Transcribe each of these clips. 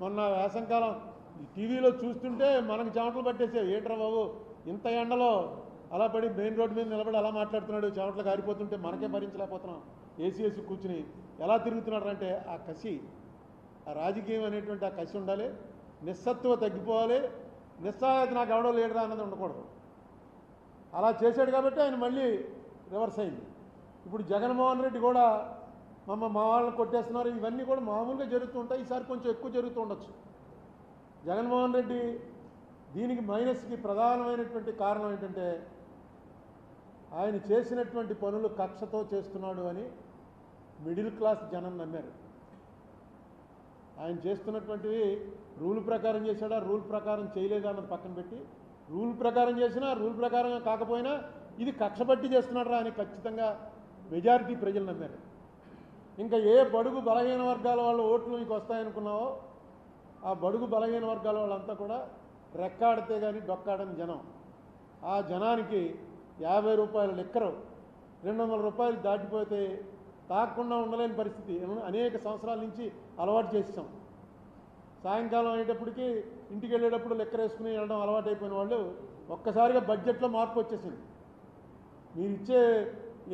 మొన్న వేసంకాలం ఈ టీవీలో చూస్తుంటే మనకు చెమటలు పట్టేసాయి ఏంట్రా బాబు ఇంత ఎండలో అలా పడి మెయిన్ రోడ్డు మీద నిలబడి అలా మాట్లాడుతున్నాడు చెమటలు కారిపోతుంటే మనకే భరించలేకపోతున్నాం. ఏసీ ఏసీ కూర్చుని ఎలా తిరుగుతున్నాడు అంటే ఆ కసి ఆ రాజకీయం అనేటువంటి ఆ కసి ఉండాలి. నిస్సత్వ తగ్గిపోవాలి. నిస్సహాయత నాకు ఎవడో లేడరా అన్నది ఉండకూడదు. అలా చేశాడు కాబట్టి ఆయన మళ్ళీ రివర్స్ అయింది. ఇప్పుడు జగన్మోహన్ రెడ్డి కూడా మమ్మ మా వాళ్ళని కొట్టేస్తున్నారు. ఇవన్నీ కూడా మామూలుగా జరుగుతూ ఉంటాయి ఈసారి కొంచెం ఎక్కువ జరుగుతూ ఉండొచ్చు జగన్మోహన్ రెడ్డి దీనికి మైనస్కి ప్రధానమైనటువంటి కారణం ఏంటంటే ఆయన చేసినటువంటి పనులు కక్షతో చేస్తున్నాడు అని మిడిల్ క్లాస్ జనం నమ్మారు. ఆయన చేస్తున్నటువంటివి రూల్ ప్రకారం చేశాడా రూల్ ప్రకారం చేయలేదా అన్నది పక్కన పెట్టి రూల్ ప్రకారం చేసినా రూల్ ప్రకారం కాకపోయినా ఇది కక్ష చేస్తున్నాడు చేస్తున్నాడు అని ఖచ్చితంగా మెజారిటీ ప్రజలు నమ్మారు. ఇంకా ఏ బడుగు బలహీన వర్గాల వాళ్ళ ఓట్లు మీకు వస్తాయనుకున్నావో ఆ బడుగు బలహీన వర్గాల వాళ్ళంతా కూడా రెక్కాడితే కానీ డొక్కాడని జనం. ఆ జనానికి యాభై రూపాయల లెక్కరు రెండు వందల రూపాయలు దాటిపోతే తాకుండా ఉండలేని పరిస్థితి. అనేక సంవత్సరాల నుంచి అలవాటు చేసాం సాయంకాలం అయ్యేటప్పటికి ఇంటికి వెళ్ళేటప్పుడు లెక్కర వేసుకుని వెళ్ళడం అలవాటు అయిపోయిన వాళ్ళు ఒక్కసారిగా బడ్జెట్లో మార్పు వచ్చేసింది. మీరు ఇచ్చే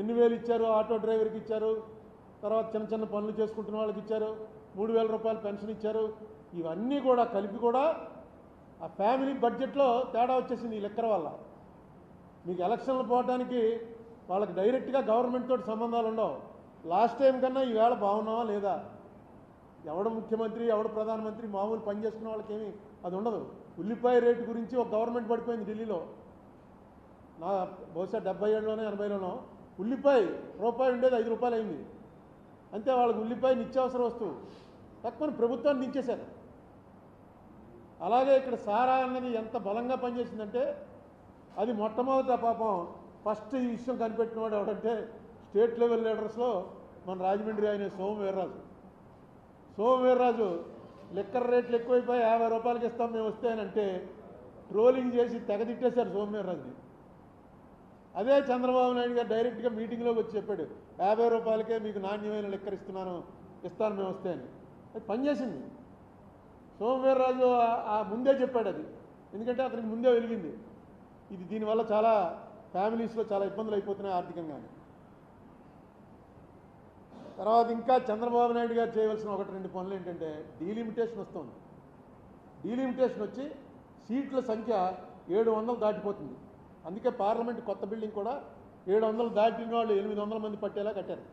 ఎన్ని వేలు ఇచ్చారు? ఆటో డ్రైవర్కి ఇచ్చారు? తర్వాత చిన్న చిన్న పనులు చేసుకుంటున్న వాళ్ళకి ఇచ్చారు. మూడు వేల రూపాయలు పెన్షన్ ఇచ్చారు. ఇవన్నీ కూడా కలిపి కూడా ఆ ఫ్యామిలీ బడ్జెట్లో తేడా వచ్చేసింది ఈ లెక్కర వల్ల. మీకు ఎలక్షన్లు పోవడానికి వాళ్ళకి డైరెక్ట్గా గవర్నమెంట్ తోటి సంబంధాలు ఉండవు. లాస్ట్ టైం కన్నా ఈవేళ బాగున్నావా లేదా? ఎవడు ముఖ్యమంత్రి ఎవడు ప్రధానమంత్రి మామూలు పని చేసుకున్న వాళ్ళకేమి అది ఉండదు. ఉల్లిపాయ రేటు గురించి ఒక గవర్నమెంట్ పడిపోయింది ఢిల్లీలో. నా బహుశా డెబ్బై ఏడులోనే ఎనభైలోనో ఉల్లిపాయ రూపాయి ఉండేది ఐదు రూపాయలు అయింది అంతే వాళ్ళకి ఉల్లిపాయ నిత్యావసర వస్తువు. తక్కువని ప్రభుత్వాన్ని దించేశారు. అలాగే ఇక్కడ సారా అన్నది ఎంత బలంగా పనిచేసిందంటే అది మొట్టమొదట పాపం ఫస్ట్ ఈ విషయం కనిపెట్టినవాడు ఎవడంటే స్టేట్ లెవెల్ లీడర్స్లో మన రాజమండ్రి ఆయన సోమవీర్రాజు వీర్రాజు. వీర్రాజు లిక్కర్ రేట్లు ఎక్కువైపోయి యాభై రూపాయలకి ఇస్తాం మేము వస్తాయనంటే ట్రోలింగ్ చేసి తెగ తిట్టేశారు వీర్రాజుని. అదే చంద్రబాబు నాయుడు గారు డైరెక్ట్గా మీటింగ్లోకి వచ్చి చెప్పాడు యాభై రూపాయలకే మీకు నాణ్యమైన లెక్కర్ ఇస్తున్నాను ఇస్తాను మేము వస్తే అని. అది పనిచేసింది సోమవీర్రాజు ఆ- ఆ ముందే చెప్పాడు అది. ఎందుకంటే అతనికి ముందే వెలిగింది. ఇది దీనివల్ల చాలా ఫ్యామిలీస్లో చాలా ఇబ్బందులు అయిపోతున్నాయి ఆర్థికంగా తర్వాత ఇంకా చంద్రబాబు నాయుడు గారు చేయవలసిన ఒకటి రెండు పనులు ఏంటంటే డీలిమిటేషన్ వస్తుంది. డీలిమిటేషన్ వచ్చి సీట్ల సంఖ్య ఏడు వందలు దాటిపోతుంది. అందుకే పార్లమెంట్ కొత్త బిల్డింగ్ కూడా ఏడు వందలు దాటిన వాళ్ళు ఎనిమిది వందల మంది పట్టేలా కట్టారు.